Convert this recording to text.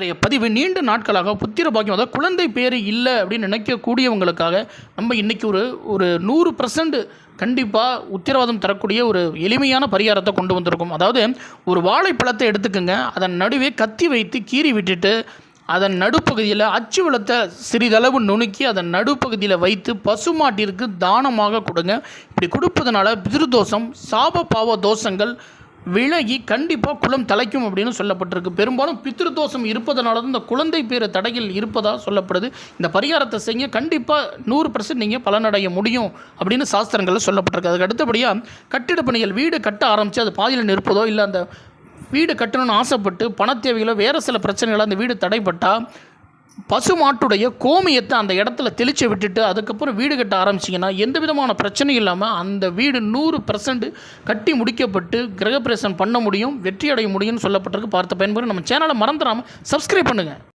இன்றைய பதிவு நீண்ட நாட்களாக புத்திர பாக்கியம் அதாவது குழந்தை பேர் இல்லை அப்படின்னு நினைக்கக்கூடியவங்களுக்காக நம்ம இன்றைக்கி ஒரு ஒரு நூறு பர்சன்ட் கண்டிப்பாக உத்தரவாதம் தரக்கூடிய ஒரு எளிமையான பரிகாரத்தை கொண்டு வந்திருக்கோம். அதாவது ஒரு வாழைப்பழத்தை எடுத்துக்கோங்க அதன் நடுவே கத்தி வைத்து கீறி விட்டுட்டு அதன் நடுப்பகுதியில் அச்சு வளத்தை சிறிதளவு நுணுக்கி அதன் நடுப்பகுதியில் வைத்து பசுமாட்டிற்கு தானமாக கொடுங்க. இப்படி கொடுப்பதனால பிதிருதோஷம் சாப பாவ தோஷங்கள் விலகி கண்டிப்பாக குலம் தலைக்கும் அப்படின்னு சொல்லப்பட்டிருக்கு. பெரும்பாலும் பித்திருதோஷம் இருப்பதனால தான் இந்த குழந்தை பேர் தடையில் இருப்பதாக சொல்லப்படுது. இந்த பரிகாரத்தை செய்ய கண்டிப்பாக நூறு பர்சன்ட் நீங்கள் பலனடைய முடியும் அப்படின்னு சாஸ்திரங்களில் சொல்லப்பட்டிருக்கு. அதுக்கு அடுத்தபடியாக கட்டிட பணிகள் வீடு கட்ட ஆரம்பித்து அது பாதியில் நிற்பதோ இல்லை அந்த வீடு கட்டணும்னு ஆசைப்பட்டு பணத் தேவைகளோ வேறு சில பிரச்சனைகளோ அந்த வீடு தடைப்பட்டால் பசுமாட்டுடைய கோமியத்தை அந்த இடத்துல தெளித்து விட்டுட்டு அதுக்கப்புறம் வீடு கட்ட ஆரம்பிச்சிங்கன்னா எந்த விதமான பிரச்சனையும் இல்லாமல் அந்த வீடு நூறு பர்சன்ட் கட்டி முடிக்கப்பட்டு கிரகப்பிரவேசம் பண்ண முடியும் வெற்றி அடைய முடியும்னு சொல்லப்பட்டிருக்கு. பார்த்த பயன்பெறும் நம்ம சேனலை மறந்துடாமல் சப்ஸ்கிரைப் பண்ணுங்கள்